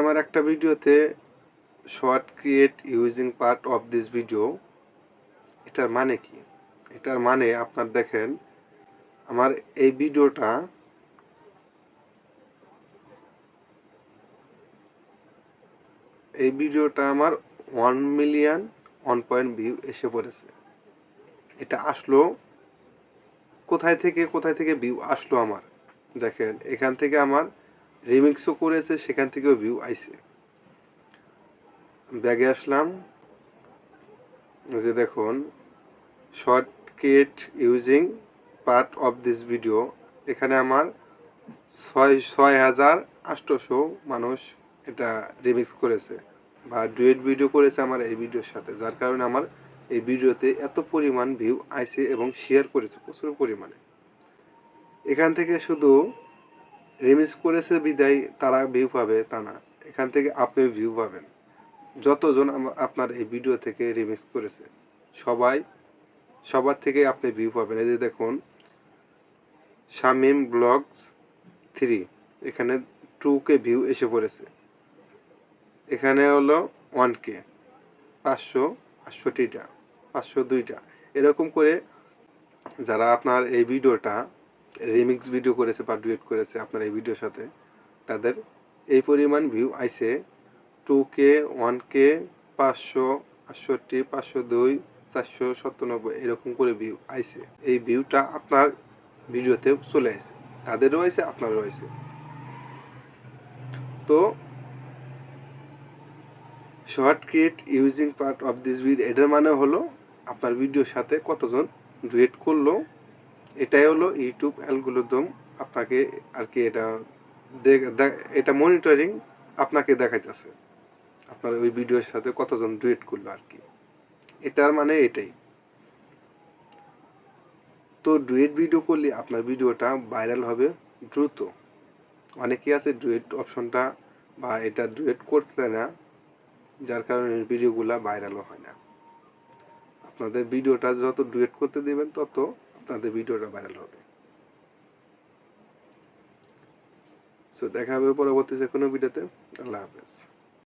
আমার একটা ভিডিওতে short create using part of this video এটার মানে কি? এটার মানে আপনার দেখেন, আমার এই ভিডিওটা এই ভিডিওটা আমার one million one point view এসে পড়েছে। এটা আসলো কোথায় থেকে কোথায় থেকে ভিউ আসলো আমার? দেখেন, এখান থেকে আমার রিমিক্সও করেছে, সেখান থেকেও ভিউ আইছে। ব্যাগে আসলাম, যে দেখুন short create using part of this video এখানে আমার ছয় ছয় হাজার আটশোশো মানুষ এটা রিমিক্স করেছে, বা ডুয়েট ভিডিও করেছে আমার এই ভিডিওর সাথে, যার কারণে আমার এই ভিডিওতে এত পরিমাণ ভিউ আইছে এবং শেয়ার করেছে, প্রচুর পরিমাণে। এখান থেকে শুধু রিমিক্স করেছে বিদায়, তারা ভিউ পাবে তা না। এখান থেকে আপনি ভিউ পাবেন। যতজন আপনার এই ভিডিও থেকে রিমিক্স করেছে, সবাই, সবার থেকে আপনি ভিউ পাবেন। এই যে দেখুন, শামিম ব্লগস থ্রি এখানে টু কে ভিউ এসে পড়েছে। এখানে হলো ওয়ান কে পাঁচশো পাঁচশোটিটা পাঁচশো দুইটা। এরকম করে যারা আপনার এই ভিডিওটা রিমিক্স ভিডিও করেছে বা ডুয়েট করেছে আপনার এই ভিডিওর সাথে, তাদের এই পরিমাণ ভিউ আইসে টু কে ওয়ান কে পাঁচশো আটষট্টি, পাঁচশো দুই, চারশো সত্তানব্বই এরকম করে ভিউ আইছে। এই ভিউটা আপনার ভিডিওতে চলে আসে তাদের রয়েছে আপনার রয়েছে তো short create using part of this video এটার মানে হলো আপনার ভিডিওর সাথে কতজন ডুয়েট করল এটাই হলো ইউটিউব অ্যালগোরিদম আপনাকে আর কি এটা এটা মনিটরিং আপনাকে দেখাইতেছে। আপনার ওই ভিডিওর সাথে কতজন ডুয়েট করল আর কি। এটার মানে এটাই। তো ডুয়েট ভিডিও করলে আপনার ভিডিওটা ভাইরাল হবে দ্রুত। অনেকেই আছে ডুয়েট অপশনটা বা এটা ডুয়েট করতে না, যার কারণে ভিডিওগুলো ভাইরালও হয় না। আপনাদের ভিডিওটা যত ডুয়েট করতে দেবেন, তত আপনাদের ভিডিওটা ভাইরাল হবে। সো দেখা হবে পরবর্তী যে কোনো ভিডিওতে। আল্লাহ হাফেজ।